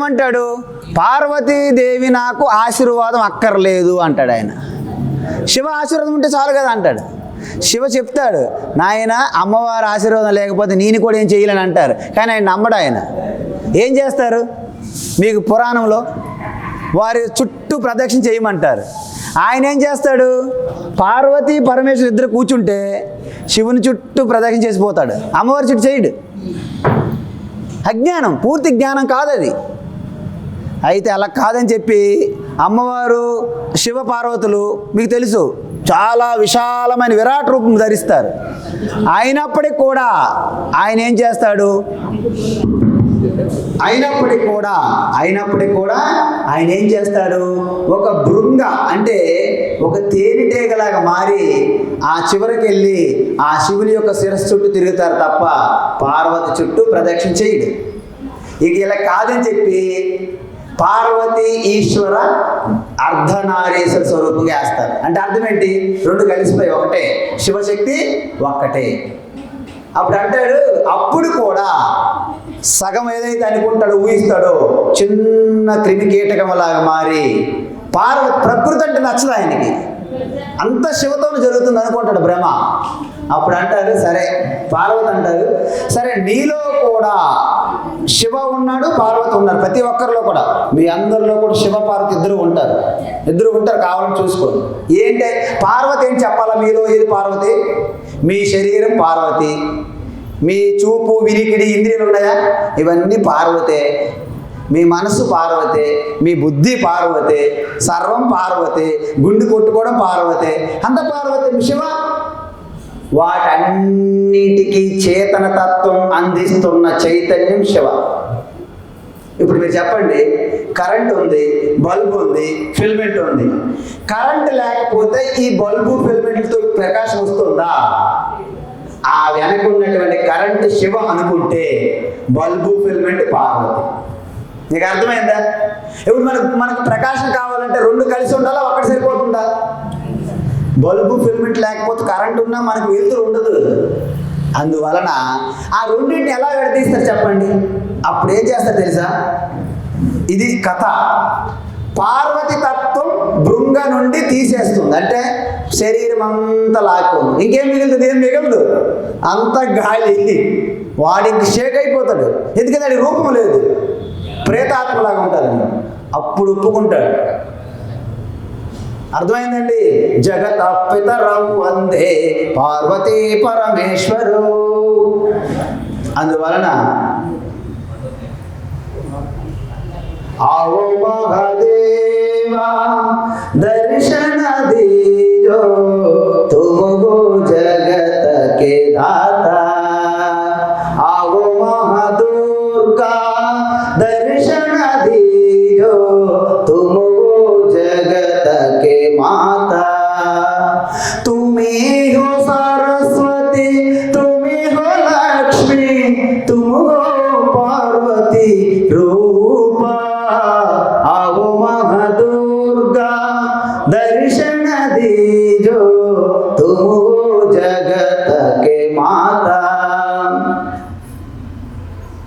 ఏమంటాడు? పార్వతీదేవి నాకు ఆశీర్వాదం అక్కర్లేదు అంటాడు ఆయన. శివ ఆశీర్వాదం ఉంటే చాలు కదా అంటాడు. శివ చెప్తాడు నాయన అమ్మవారి ఆశీర్వాదం లేకపోతే నేను కూడా ఏం చేయలేని అంటారు. కానీ ఆయన నమ్మడు ఆయన. ఏం చేస్తారు? మీకు పురాణంలో వారి చుట్టూ ప్రదక్షిణ చేయమంటారు. ఆయన ఏం చేస్తాడు? పార్వతి పరమేశ్వరు ఇద్దరు కూర్చుంటే శివుని చుట్టూ ప్రదక్షిణ చేసిపోతాడు అమ్మవారి చుట్టూ చేయడు. అజ్ఞానం పూర్తి జ్ఞానం కాదు అది అయితే అలా కాదని చెప్పి అమ్మవారు శివపార్వతులు మీకు తెలుసు చాలా విశాలమైన విరాట్ రూపం ధరిస్తారు. అయినప్పటికి కూడా ఆయన ఏం చేస్తాడు? అయినప్పటికి కూడా అయినప్పటికి కూడా ఆయన ఏం చేస్తాడు? ఒక బృంగ అంటే ఒక తేనెటీగలాగా మారి ఆ చివరికి వెళ్ళి ఆ శివుని యొక్క శిరస్సు చుట్టూ తిరుగుతారు తప్ప పార్వతి చుట్టూ ప్రదక్షిణ చేయడు. ఇక ఇలా కాదని చెప్పి పార్వతి ఈశ్వర అర్ధనారీశ్వర స్వరూపంగా వేస్తారు. అంటే అర్థం ఏంటి? రెండు కలిసిపోయి ఒకటే. శివశక్తి ఒక్కటే. అప్పుడు అంటాడు అప్పుడు కూడా సగం ఏదైతే అనుకుంటాడో ఊహిస్తాడో చిన్న క్రిమి కీటకంలాగా మారి పార్వతి ప్రకృతి అంటే నచ్చదు ఆయనకి. అంత శివతోనే జరుగుతుంది అనుకుంటాడు భ్రమ అప్పుడు అంటారు సరే పార్వతి అంటారు సరే నీలో కూడా శివ ఉన్నాడు పార్వతి ఉన్నారు ప్రతి ఒక్కరిలో కూడా. మీ అందరిలో కూడా శివ పార్వతి ఇద్దరు ఉంటారు. ఇద్దరు ఉంటారు కావాలని చూసుకోండి ఏంటి? పార్వతి ఏం చెప్పాలా మీలో? ఏది పార్వతి? మీ శరీరం పార్వతి. మీ చూపు వినికిడి ఇంద్రియాలు ఉన్నాయా? ఇవన్నీ పార్వతే. మీ మనసు పార్వతే మీ బుద్ధి పార్వతే సర్వం పార్వతే గుండు కొట్టుకోవడం పార్వతే. అంత పార్వతే మీ శివ. వాటన్నిటికీ చేతన తత్వం అందిస్తున్న చైతన్యం శివ. ఇప్పుడు మీరు చెప్పండి కరెంట్ ఉంది బల్బు ఉంది ఫిల్మెంట్ ఉంది. కరెంట్ లేకపోతే ఈ బల్బు ఫిల్మెంట్తో ప్రకాశం వస్తుందా? ఆ వెనక ఉన్నటువంటి కరెంట్ శివ అనుకుంటే బల్బు ఫిల్మెంట్ పార్వతి. నీకు అర్థమైందా? ఇప్పుడు మనకు మనకు ప్రకాశం కావాలంటే రెండు కలిసి ఉండాలా? ఒకటి సరిపోతుందా? బల్బు ఫిల్మెంట్ లేకపోతే కరెంట్ ఉన్నా మనకు వెలుతురు ఉండదు. అందువలన ఆ రెండింటిని ఎలా విడదీస్తారు చెప్పండి? అప్పుడు ఏం చేస్తారు తెలుసా? ఇది కథ. పార్వతి తత్వం బృంగ నుండి తీసేస్తుంది. అంటే శరీరం అంతా లాక్కుంది. ఇంకేం మిగులుతుంది? ఏం మిగలదు. అంత గాలి. వాడికి షేక్ అయిపోతాడు. ఎందుకంటే రూపం లేదు. ప్రేతాత్మలాగా ఉంటాడు అప్పుడు ఒప్పుకుంటాడు అర్థమైందండి జగత పితరం వందే పార్వతీ పరమేశ్వరు అందువలన आओ महादेवा दर्शन दीजो तुमको जगत के दाता